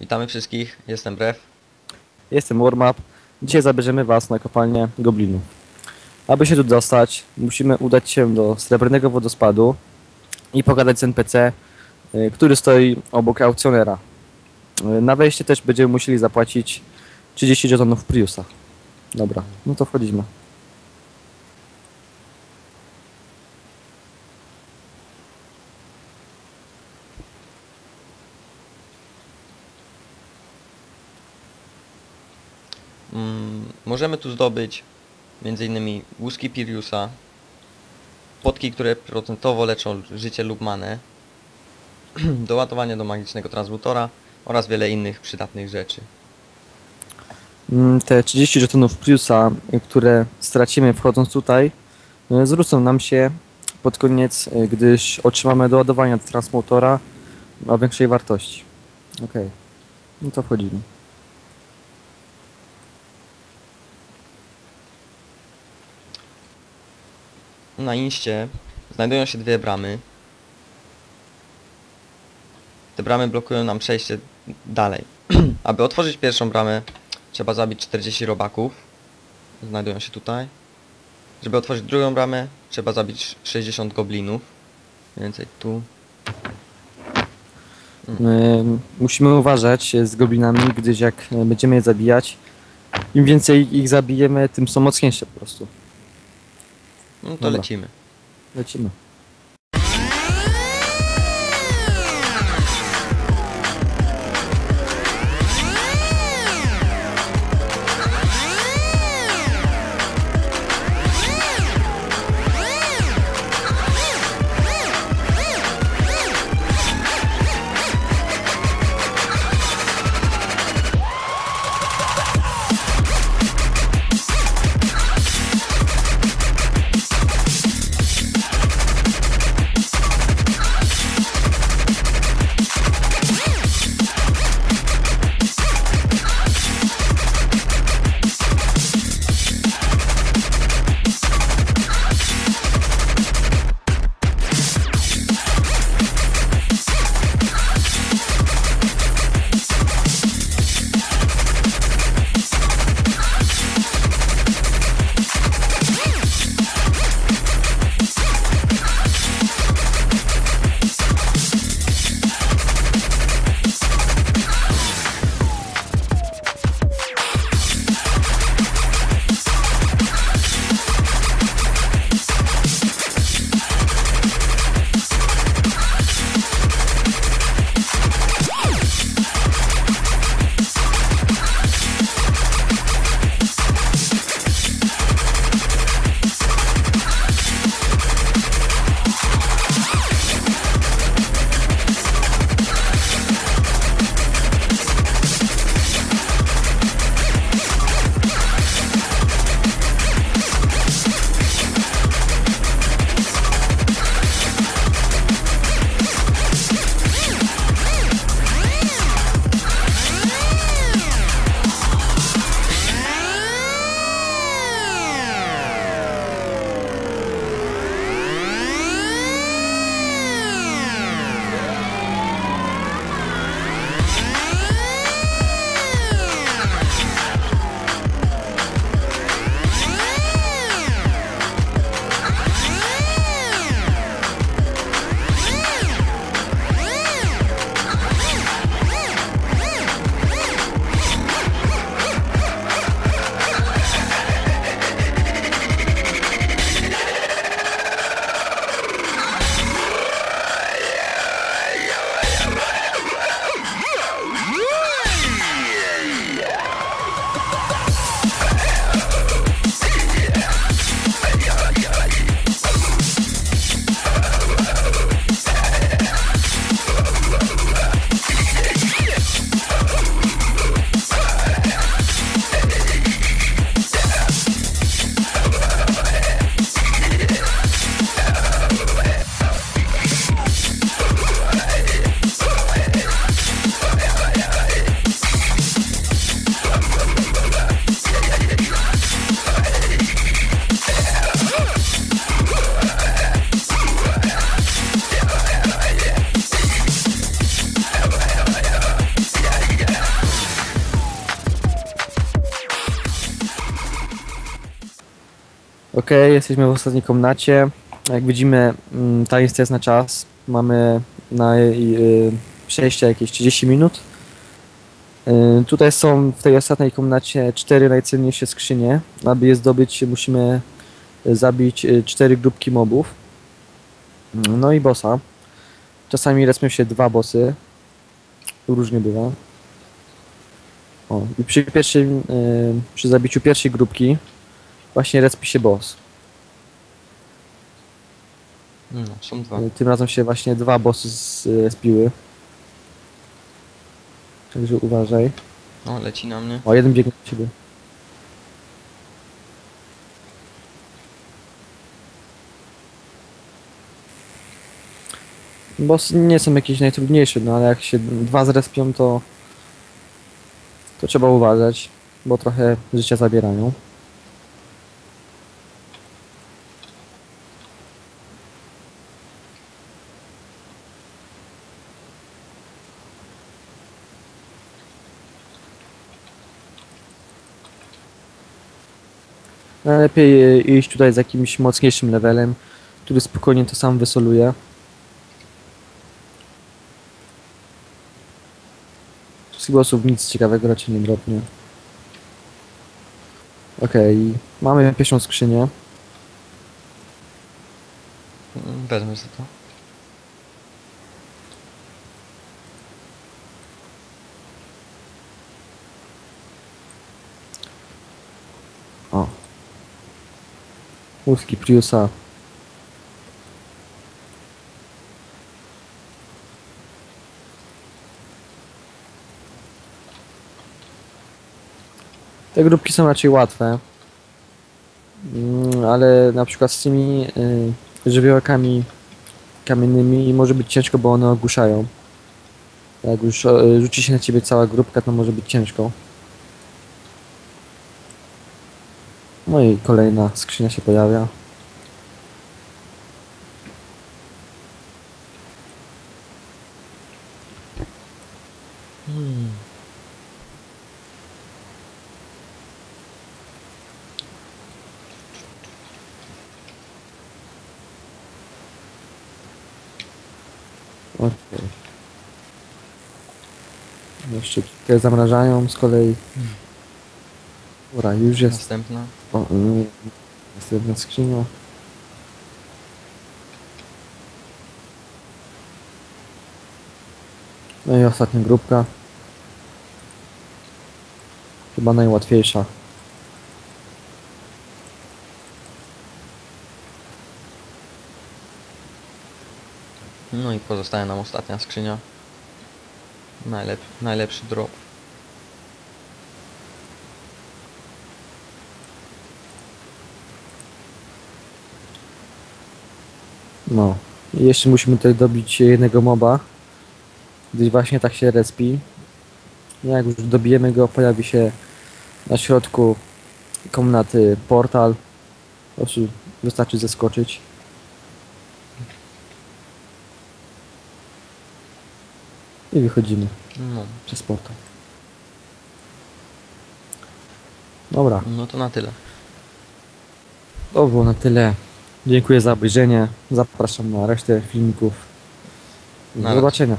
Witamy wszystkich, jestem Brew. Jestem Warmap. Dzisiaj zabierzemy Was na kopalnię goblinów. Aby się tu dostać, musimy udać się do srebrnego wodospadu i pogadać z NPC, y, który stoi obok aukcjonera. Y, Na wejście też będziemy musieli zapłacić 30 żetonów Priusa. Dobra, no to wchodzimy. Mm, możemy tu zdobyć m.in. łuski Piriusa, potki, które procentowo leczą życie lub manę, doładowanie do magicznego transmutora oraz wiele innych przydatnych rzeczy. Mm, Te 30 żetonów Priusa, które stracimy wchodząc tutaj, y, zwrócą nam się pod koniec, y, gdyż otrzymamy doładowania do transmutora o większej wartości. Okej, no to wchodzimy. Na inście znajdują się dwie bramy. Te bramy blokują nam przejście dalej. Aby otworzyć pierwszą bramę, trzeba zabić 40 robaków. Znajdują się tutaj. Żeby otworzyć drugą bramę, trzeba zabić 60 goblinów. Mniej więcej tu. Y, Musimy uważać z goblinami, gdyż jak y, będziemy je zabijać, im więcej ich zabijemy, tym są mocniejsze po prostu. No to Dobra. lecimy. Lecimy. Okej, jesteśmy w ostatniej komnacie. Jak widzimy, mm, ta lista jest na czas. Mamy na y, przejście jakieś 30 minut. Y, tutaj są w tej ostatniej komnacie cztery najcenniejsze skrzynie. Aby je zdobyć, musimy y, zabić y, cztery grupki mobów. Mm, No i bossa. Czasami respią się dwa bossy. Różnie bywa. O, i przy pierwszym, y, przy zabiciu pierwszej grupki właśnie respi się boss. No, są dwa. Y, Tym razem się właśnie dwa bossy zrespiły. Także uważaj. No, leci na mnie. O, jeden biegnie do ciebie. Bossy nie są jakieś najtrudniejsze, no ale jak się dwa zrespią, to to trzeba uważać, bo trochę życia zabierają. Najlepiej e, iść tutaj z jakimś mocniejszym levelem, który spokojnie to sam wysoluje. Z głosów nic ciekawego raczej nie dropnie. Okej, mamy pierwszą skrzynię. Wezmę sobie to. Łuski Priusa. Te grupki są raczej łatwe. Mm, Ale na przykład z tymi y, żywiołakami kamiennymi może być ciężko, bo one ogłuszają. Jak już y, rzuci się na ciebie cała grupka, to może być ciężko. No i kolejna skrzynia się pojawia. Hmm. Okej. Jeszcze tutaj zamrażają z kolei. Dobra, już jest. Następna. O, mm, następna skrzynia. No i ostatnia grupka. Chyba najłatwiejsza. No i pozostaje nam ostatnia skrzynia. Najlep najlepszy drop. No. I jeszcze musimy tutaj dobić jednego moba. Gdyż właśnie tak się respi. Jak już dobijemy go, pojawi się na środku komnaty portal. Po prostu wystarczy zeskoczyć. I wychodzimy No, przez portal. Dobra, no to na tyle. to było na tyle. Dziękuję za obejrzenie. Zapraszam na resztę filmików. Do zobaczenia.